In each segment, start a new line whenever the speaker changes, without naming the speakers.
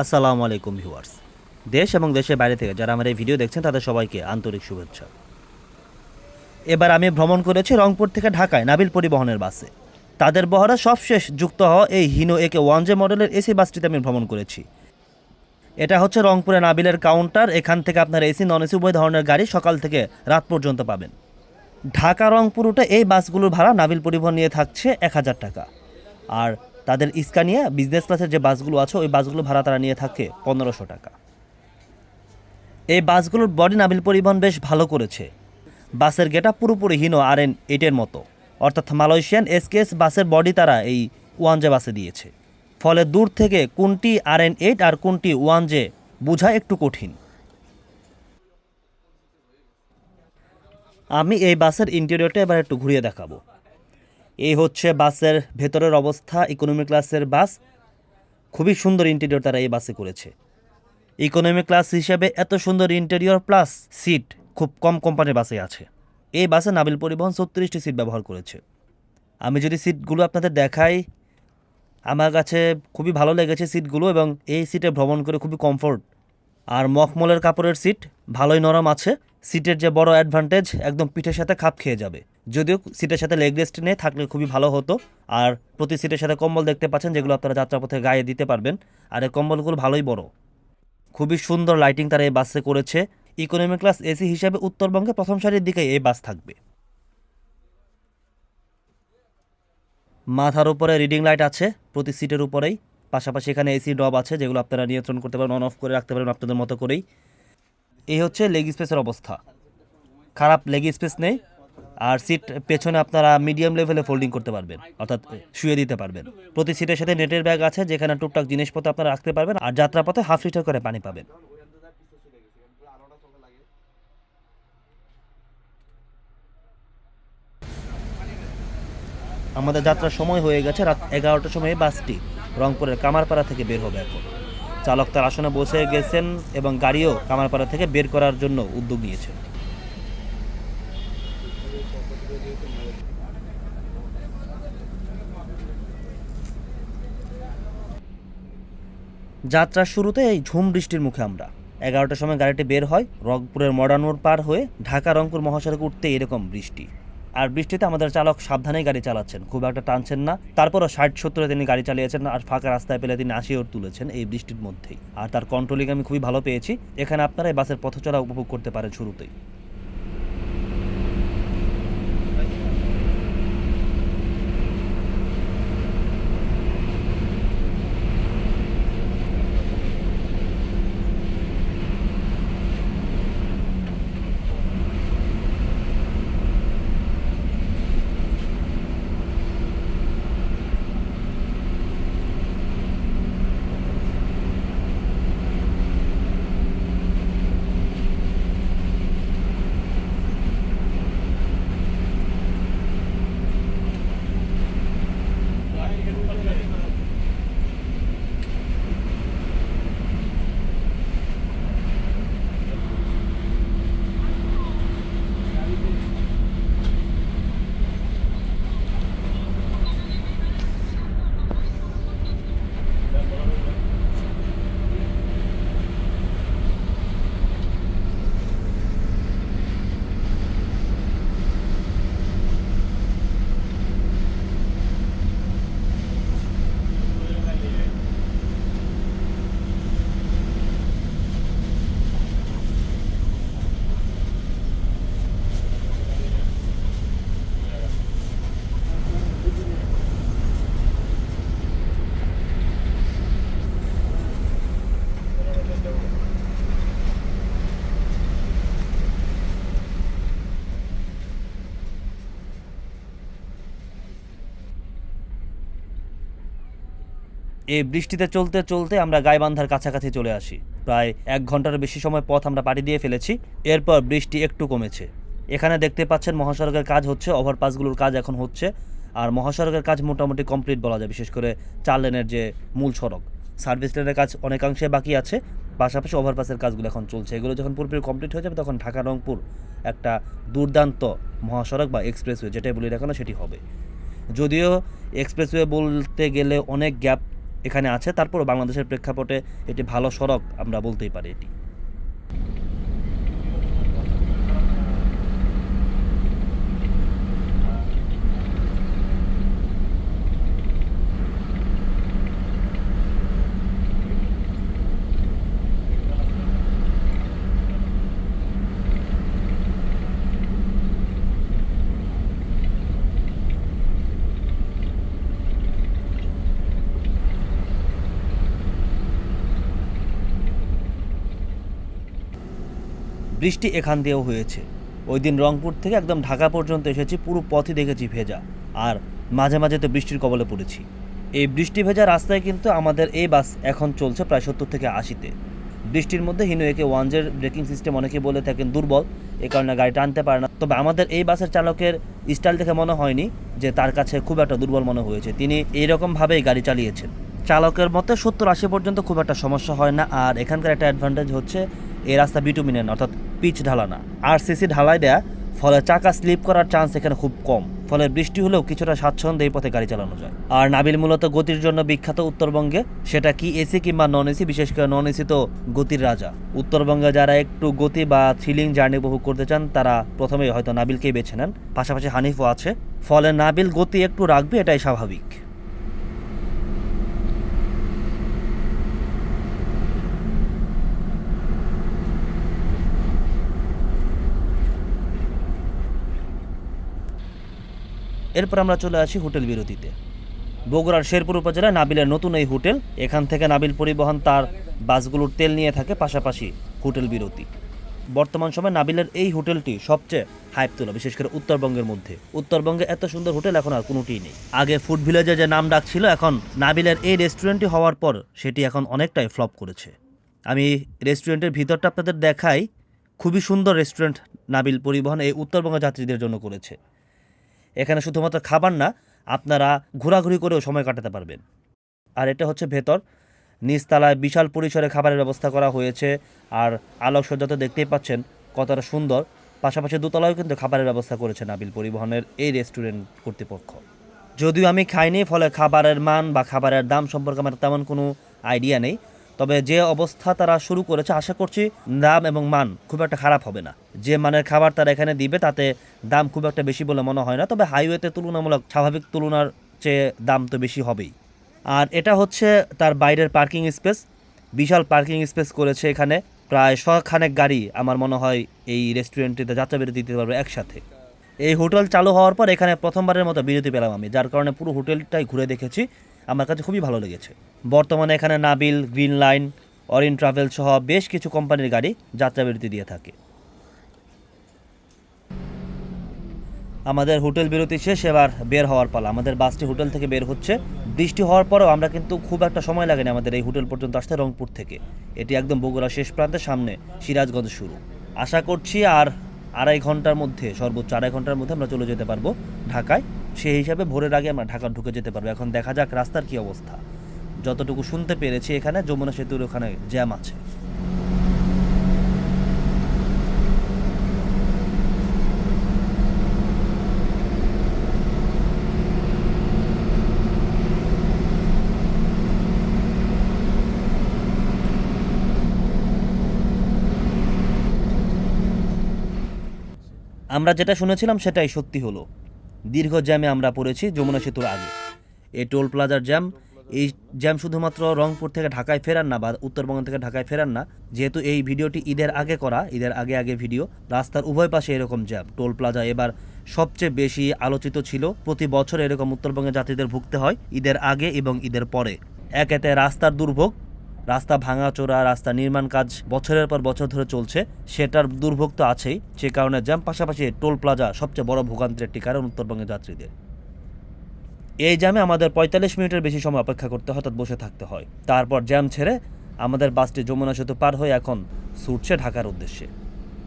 আসসালামু আলাইকুম ভিউয়ার্স। দেশ এবং দেশের বাইরে থেকে যারা আমার এই ভিডিও দেখছেন, তাদের সবাইকে আন্তরিক শুভেচ্ছা। এবার আমি ভ্রমণ করেছি রংপুর থেকে ঢাকায় নাবিল পরিবহনের বাসে। তাদের বহরে সবশেষ যুক্ত হওয়া এই হিনো একে ওয়ান জে মডেলের এসি বাসটিতে আমি ভ্রমণ করেছি। এটা হচ্ছে রংপুরে নাবিলের কাউন্টার, এখান থেকে আপনার এসি নন এসি উভয় ধরনের গাড়ি সকাল থেকে রাত পর্যন্ত পাবেন। ঢাকা রংপুর রুটে এই বাসগুলোর ভাড়া নাবিল পরিবহন নিয়ে থাকছে এক হাজার টাকা। আর তাদের ইস্কানিয়া বিজনেস ক্লাসের যে বাসগুলো আছে, ওই বাসগুলো ভাড়া তারা নিয়ে থাকে পনেরোশো টাকা। এই বাসগুলোর বডি নাবিল পরিবহন বেশ ভালো করেছে। বাসের গেটা পুরোপুরি হীন আর এন এইটের মতো। অর্থাৎ মালয়েশিয়ান এসকেএস বাসের বডি তারা এই ওয়ান জে বাসে দিয়েছে। ফলে দূর থেকে কোনটি আর এন এইট আর কোনটি ওয়ান জে বোঝা একটু কঠিন। আমি এই বাসের ইন্টেরিয়রটা এবার একটু ঘুরিয়ে দেখাবো। এই হচ্ছে বাসের ভেতরের অবস্থা ইকোনমি ক্লাসের বাস। খুবই সুন্দর ইন্টেরিয়র তারা এই বাসে করেছে। ইকোনমি ক্লাস হিসেবে এত সুন্দর ইন্টেরিয়র প্লাস সিট খুব কম কোম্পানির বাসে আছে। এই বাসে নাবিল পরিবহন ছত্রিশটি সিট ব্যবহার করেছে। আমি যদি সিটগুলো আপনাদের দেখাই, আমার কাছে খুবই ভালো লেগেছে সিটগুলো এবং এই সিটে ভ্রমণ করে খুবই কমফোর্ট আর মখমলের কাপড়ের সিট ভালোই নরম আছে। সিটের যে বড় অ্যাডভান্টেজ একদম পিঠের সাথে খাপ খেয়ে যাবে। যদিও সিটের সাথে লেগ রেস্ট নেই থাকলে খুবই ভালো হতো। আর প্রতি সিটের সাথে কম্বল দেখতে পাচ্ছেন, যেগুলো আপনারা যাত্রাপথে গায়ে দিতে পারবেন। আর এই কম্বলগুলো ভালোই বড়। খুবই সুন্দর লাইটিং তারা এই বাসে করেছে। ইকোনমি ক্লাস এসি হিসাবে উত্তরবঙ্গে প্রথম সারির দিকে এই বাস থাকবে। মাথার উপরে রিডিং লাইট আছে, প্রতি সিটের উপরেই। পাশাপাশি এখানে এসি ডব আছে, যেগুলো আপনারা নিয়ন্ত্রণ করতে পারেন অন অফ করে রাখতে পারেন আপনাদের মতো করেই। এই হচ্ছে লেগ স্পেসের অবস্থা। খারাপ লেগ স্পেস নেই। আর সিট পেছনে আপনারা মিডিয়াম লেভেলে ফোল্ডিং করতে পারবেন, অর্থাৎ শুয়ে দিতে পারবেন। প্রতি সিটের সাথে নেটের ব্যাগ আছে, যেখানে টুকটাক জিনিসপত্র আপনারা রাখতে পারবেন, আর যাত্রাপথে হাফ লিটার করে পানি পাবেন। আমাদের যাত্রার সময় হয়ে গেছে, রাত এগারোটার সময় বাসটি রংপুরের কামারপাড়া থেকে বের হবে এখন। চালক তার আসনে বসে গেছেন এবং গাড়িও কামারপাড়া থেকে বের করার জন্য উদ্যোগ নিয়েছেন। যাত্রার শুরুতে এই ঝুম বৃষ্টির মুখে আমরা। এগারোটার সময় গাড়িটি বের হয় রংপুরের মডার্ন মোড় পার হয়ে ঢাকা রংপুর মহাসড়কে উঠতে এরকম বৃষ্টি। আর বৃষ্টিতে আমাদের চালক সাবধানেই গাড়ি চালাচ্ছেন, খুব একটা টানছেন না। তারপরও ষাট সত্তরে তিনি গাড়ি চালিয়েছেন আর ফাঁকা রাস্তায় পেলে তিনি আশি ওর তুলেছেন এই বৃষ্টির মধ্যেই। আর তার কন্ট্রোলিং আমি খুবই ভালো পেয়েছি। এখানে আপনারা এই বাসের পথচলা উপভোগ করতে পারেন শুরুতেই। এই বৃষ্টিতে চলতে চলতে আমরা গাইবান্ধার কাছাকাছি চলে আসি। প্রায় এক ঘণ্টার বেশি সময় পথ আমরা পাড়ি দিয়ে ফেলেছি, এরপর বৃষ্টি একটু কমেছে। এখানে দেখতে পাচ্ছেন মহাসড়কের কাজ হচ্ছে, ওভারপাসগুলোর কাজ এখন হচ্ছে, আর মহাসড়কের কাজ মোটামুটি কমপ্লিট বলা যায়, বিশেষ করে চার লেনের যে মূল সড়ক। সার্ভিস লেনের কাজ অনেকাংশে বাকি আছে, পাশাপাশি ওভারপাসের কাজগুলো এখন চলছে। এগুলো যখন পুরোপুরি কমপ্লিট হয়ে যাবে, তখন ঢাকা রংপুর একটা দুর্দান্ত মহাসড়ক বা এক্সপ্রেসওয়ে, যেটাই বলি না সেটি হবে। যদিও এক্সপ্রেসওয়ে বলতে গেলে অনেক গ্যাপ এখানে আছে তারপরও বাংলাদেশের প্রেক্ষাপটে এটি ভালো সড়ক আমরা বলতেই পারি এটি। বৃষ্টি এখান দিয়েও হয়েছে। ওই দিন রংপুর থেকে একদম ঢাকা পর্যন্ত এসেছি, পুরো পথই দেখেছি ভেজা। আর মাঝে মাঝে তো বৃষ্টির কবলে পড়েছি। এই বৃষ্টি ভেজা রাস্তায় কিন্তু আমাদের এই বাস এখন চলছে প্রায় সত্তর থেকে আশিতে। বৃষ্টির মধ্যে হিনুয়েকে ওয়ানজের ব্রেকিং সিস্টেম অনেকে বলে থাকেন দুর্বল, এ কারণে গাড়ি টানতে পারে না। তবে আমাদের এই বাসের চালকের স্টাইল দেখে মনে হয়নি যে তার কাছে খুব একটা দুর্বল মনে হয়েছে। তিনি এইরকমভাবেই গাড়ি চালিয়েছেন। চালকের মতে সত্তর আশি পর্যন্ত খুব একটা সমস্যা হয় না, আর এখানকার একটা অ্যাডভান্টেজ হচ্ছে এই রাস্তা বিটুমিনেন অর্থাৎ পিচ ঢালা না। আর সিসি ঢালাই দেয়া, ফলে চাকা স্লিপ করার চান্স এখানে খুব কম। ফলে বৃষ্টি হলেও কিছুটা স্বাচ্ছন্দ্যে এই পথে গাড়ি চালানো যায়। আর নাবিল মূলত গতির জন্য বিখ্যাত উত্তরবঙ্গে। সেটা কি এসি কিংবা নন এসি বিশেষ করে নন এসি তো গতির রাজা। উত্তরবঙ্গে যারা একটু গতি বা থ্রিলিং জার্নি উপভোগ করতে চান, তারা প্রথমেই হয়তো নাবিলকেই বেছে নেন। পাশাপাশি হানিফও আছে। ফলে নাবিল গতি একটু রাখবে, এটাই স্বাভাবিক। এরপর আমরা চলে আসি হোটেল বিরতিতে। বগুড়ার শেরপুর উপজেলায় নাবিলের নতুন এই হোটেল, এখান থেকে নাবিল পরিবহন তার বাসগুলোর তেল নিয়ে থাকে পাশাপাশি হোটেল বিরতি। বর্তমান সময়ে নাবিলের এই হোটেলটি সবচেয়ে হাইপ তোলা, বিশেষ করে উত্তরবঙ্গের মধ্যে। উত্তরবঙ্গে এত সুন্দর হোটেল এখন আর কোনোটিই নেই। আগে ফুড ভিলেজে যে নাম ডাক ছিল এখন নাবিলের এই রেস্টুরেন্টটি হওয়ার পর সেটি এখন অনেকটাই ফ্লপ করেছে। আমি রেস্টুরেন্টের ভিতরটা আপনাদের দেখাই। খুবই সুন্দর রেস্টুরেন্ট নাবিল পরিবহন এই উত্তরবঙ্গ যাত্রীদের জন্য করেছে। এখানে শুধুমাত্র খাবার না, আপনারা ঘোরাঘুরি করেও সময় কাটাতে পারবেন। আর এটা হচ্ছে ভেতর। নিচতলায় বিশাল পরিসরে খাবারের ব্যবস্থা করা হয়েছে। আর আলোকসজ্জা তো দেখতেই পাচ্ছেন, কতটা সুন্দর। পাশাপাশি দোতলায়ও কিন্তু খাবারের ব্যবস্থা করেছে নাবিল পরিবহনের এই রেস্টুরেন্ট কর্তৃপক্ষ। যদিও আমি খাইনি, ফলে খাবারের মান বা খাবারের দাম সম্পর্কে আমার তেমন কোনো আইডিয়া নেই। তবে যে অবস্থা তারা শুরু করেছে, আশা করছি দাম এবং মান খুব একটা খারাপ হবে না। যে মানের খাবার তারা এখানে দিবে, তাতে দাম খুব একটা বেশি বলে মনে হয় না। তবে হাইওয়েতে তুলনামূলক স্বাভাবিক তুলনার চেয়ে দাম তো বেশি হবেই। আর এটা হচ্ছে তার বাইরের পার্কিং স্পেস। বিশাল পার্কিং স্পেস করেছে এখানে। প্রায় শখানেক গাড়ি আমার মনে হয় এই রেস্টুরেন্টটিতে যাত্রা বিরতি দিতে পারবে একসাথে। এই হোটেল চালু হওয়ার পর এখানে প্রথমবারের মতো বিরতি পেলাম আমি, যার কারণে পুরো হোটেলটাই ঘুরে দেখেছি। আমার কাছে খুবই ভালো লেগেছে। বর্তমানে এখানে Nabil, green line, Orin travel সহ বেশ কিছু কোম্পানির গাড়ি যাত্রা বিরতি দিয়ে থাকে। আমাদের হোটেল বিরতি শেষ, এবার বের হওয়ার পালা। আমাদের বাসটি হোটেল থেকে বের হচ্ছে। বৃষ্টি হওয়ার পরেও আমরা কিন্তু খুব একটা সময় লাগেনি আমাদের এই হোটেল পর্যন্ত আসতে রংপুর থেকে। এটি একদম বগুড়া শেষ প্রান্তের সামনে সিরাজগঞ্জ শুরু। আশা করছি আর আড়াই ঘণ্টার মধ্যে, সর্বোচ্চ আড়াই ঘণ্টার মধ্যে আমরা চলে যেতে পারব ঢাকায়। সেই হিসাবে ভোরের আগে আমরা ঢাকা ঢুকে যেতে পারব। এখন দেখা যাক রাস্তার কি অবস্থা। যতটুকু শুনতে পেরেছি এখানে, যমুনা সেতুর ওখানে জ্যাম আছে। আমরা যেটা শুনেছিলাম সেটাই সত্যি হলো। দীর্ঘ জ্যামে আমরা পড়েছি যমুনা সেতুর আগে। এই টোল প্লাজার জ্যাম, এই জ্যাম শুধুমাত্র রংপুর থেকে ঢাকায় ফেরান না, বা উত্তরবঙ্গ থেকে ঢাকায় ফেরান না, যেহেতু এই ভিডিওটি ঈদের আগে করা, ঈদের আগে আগে ভিডিও, রাস্তার উভয় পাশে এরকম জ্যাম। টোল প্লাজা এবার সবচেয়ে বেশি আলোচিত ছিল, প্রতি বছর এরকম উত্তরবঙ্গের যাত্রীদের ভুগতে হয় ঈদের আগে এবং ঈদের পরে। এক এতে রাস্তার দুর্ভোগ রাস্তা ভাঙাচোরা রাস্তা নির্মাণ কাজ বছরের পর বছর ধরে চলছে। সেটার দুর্ভোগ তো আছেই। সে কারণে জ্যাম পাশাপাশি টোল প্লাজা সবচেয়ে বড় ভোগান্তির একটি কারণ উত্তরবঙ্গের যাত্রীদের। এই জ্যামে আমাদের পঁয়তাল্লিশ মিনিটের বেশি সময় অপেক্ষা করতে হয় বসে থাকতে হয়। তারপর জ্যাম ছেড়ে আমাদের বাসটি যমুনা সেতু পার হয়ে এখন ছুটছে ঢাকার উদ্দেশ্যে।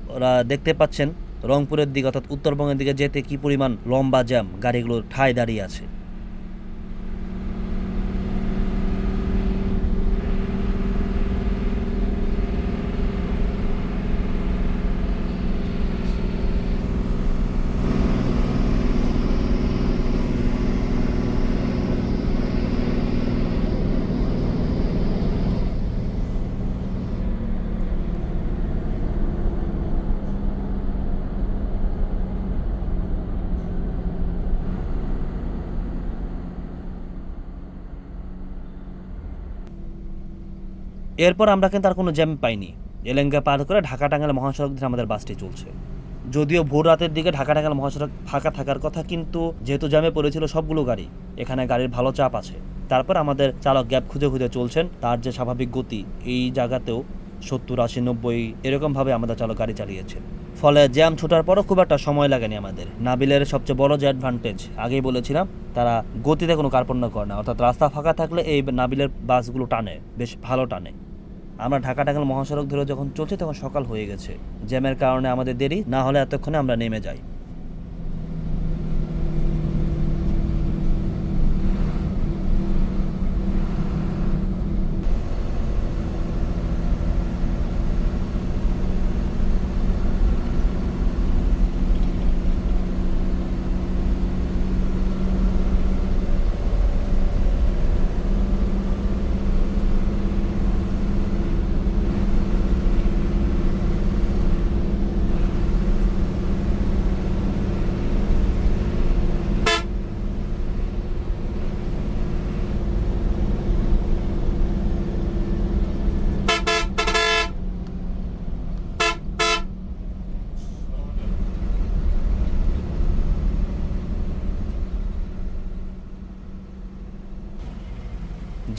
ওরা দেখতে পাচ্ছেন রংপুরের দিকে, অর্থাৎ উত্তরবঙ্গের দিকে যেতে কি পরিমাণ লম্বা জ্যাম গাড়িগুলো ঠায় দাঁড়িয়ে আছে। এরপর আমরা কিন্তু আর কোনো জ্যাম পাইনি। এলেঙ্গা পার করে ঢাকা টাঙ্গাইল মহাসড়ক ধরে আমাদের বাসটি চলছে। যদিও ভোর রাতের দিকে ঢাকা টাঙ্গাইল মহাসড়ক ফাঁকা থাকার কথা, কিন্তু যেহেতু জ্যামে পড়েছিল সবগুলো গাড়ি, এখানে গাড়ির ভালো চাপ আছে। তারপর আমাদের চালক গ্যাপ খুঁজে খুঁজে চলছেন, তার যে স্বাভাবিক গতি, এই জায়গাতেও সত্তর, আশি, নব্বই, এরকমভাবে আমাদের চালক গাড়ি চালিয়েছে ফলে জ্যাম ছোটার পরও খুব একটা সময় লাগেনি আমাদের। নাবিলের সবচেয়ে বড় যে অ্যাডভান্টেজ আগেই বলেছিলাম, তারা গতিতে কোনো কার্পণ্য করে না, অর্থাৎ রাস্তা ফাঁকা থাকলে এই নাবিলের বাসগুলো টানে, বেশ ভালো টানে। আমরা ঢাকা ঢাকাল মহাসড়ক ধরে যখন চলছে তখন সকাল হয়ে গেছে। জ্যামের কারণে আমাদের দেরি, না হলে এতক্ষণে আমরা নেমে যাই।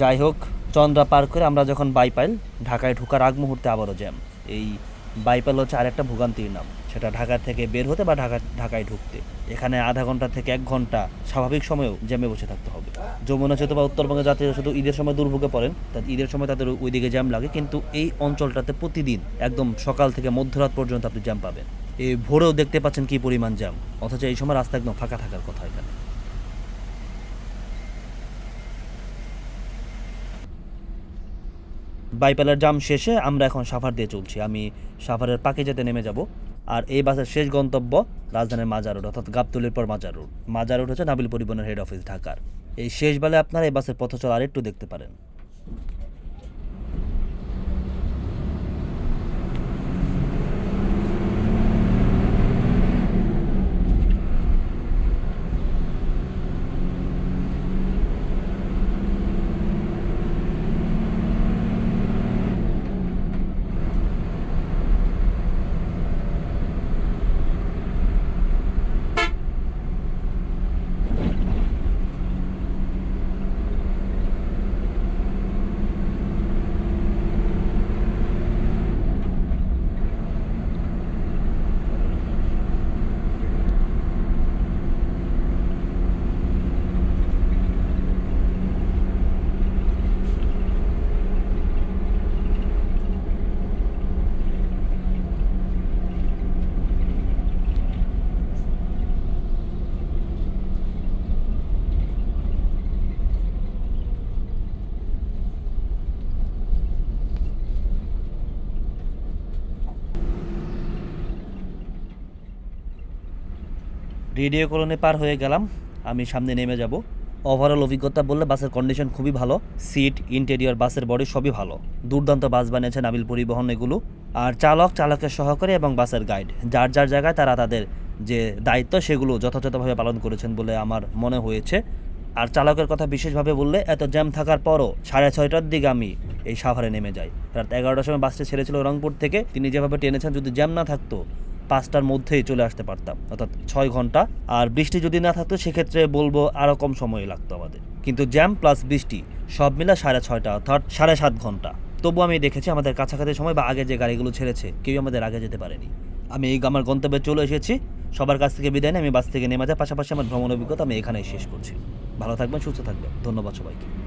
যাই হোক, চন্দ্রা পার করে আমরা যখন বাইপাইল, ঢাকায় ঢোকার আগ মুহূর্তে আবারও জ্যাম। এই বাইপাইল হচ্ছে আরেকটা ভোগান্তির নাম। সেটা ঢাকা থেকে বের হতে বা ঢাকা, ঢাকায় ঢুকতে। এখানে আধা ঘণ্টা থেকে এক ঘণ্টা স্বাভাবিক সময়েও জ্যামে বসে থাকতে হবে। যমুনা সেতু বা উত্তরবঙ্গে যাত্রীরা শুধু ঈদের সময় দুর্ভোগে পড়েন, তা ঈদের সময় তাদের ওইদিকে জ্যাম লাগে, কিন্তু এই অঞ্চলটাতে প্রতিদিন একদম সকাল থেকে মধ্যরাত পর্যন্ত আপনি জ্যাম পাবেন। এই ভোরেও দেখতে পাচ্ছেন কি পরিমাণ জ্যাম, অথচ এই সময় রাস্তা একদম ফাঁকা থাকার কথা এখানে। বাইপালের জাম শেষে আমরা এখন সাফার দিয়ে চলছি। আমি সাফারের পাকে যেতে নেমে যাব। আর এই বাসের শেষ গন্তব্য রাজধানীর মাজার রোড, অর্থাৎ গাবতলির পর মাজার রোড। মাজার রোড হচ্ছে নাবিল পরিবহনের হেড অফিস ঢাকার। এই শেষ বেলায় আপনারা এই বাসের পথ চলা আরেকটু দেখতে পারেন। রেডিও কলোনি পার হয়ে গেলাম। আমি সামনে নেমে যাব। ওভারঅল অভিজ্ঞতা বললে বাসের কন্ডিশন খুবই ভালো। সিট ইন্টেরিয়র বাসের বডি সবই ভালো। দুর্দান্ত বাস বানিয়েছে নাবিল পরিবহন এগুলো। আর চালক, চালকের সহকারী এবং বাসের গাইড যার যার জায়গায় তারা তাদের যে দায়িত্ব, সেগুলো যথাযথভাবে পালন করেছেন বলে আমার মনে হয়েছে। আর চালকের কথা বিশেষভাবে বললে, এত জ্যাম থাকার পরও সাড়ে ছয়টার দিকে আমি এই সাভারে নেমে যাই। রাত এগারোটার সময় বাসটি ছেড়েছিল রংপুর থেকে। তিনি যেভাবে টেনেছেন, যদি জ্যাম না থাকতো পাঁচটার মধ্যেই চলে আসতে পারতাম। অর্থাৎ ছয় ঘণ্টা। আর বৃষ্টি যদি না থাকতো, সেক্ষেত্রে বলব আরও কম সময় লাগতো আমাদের। কিন্তু জ্যাম প্লাস বৃষ্টি সব মিলে সাড়ে ছয়টা, অর্থাৎ সাড়ে সাত ঘণ্টা। তবু আমি দেখেছি, আমাদের কাছাকাছি সময় বা আগে যে গাড়িগুলো ছেড়েছে, কেউ আমাদের আগে যেতে পারেনি। আমি এই আমার গন্তব্যে চলে এসেছি। সবার কাছ থেকে বিদায় নিয়ে আমি বাস থেকে নেমে যাই। পাশাপাশি আমার ভ্রমণ অভিজ্ঞতা আমি এখানেই শেষ করছি। ভালো থাকবেন, সুস্থ থাকবেন। ধন্যবাদ সবাইকে।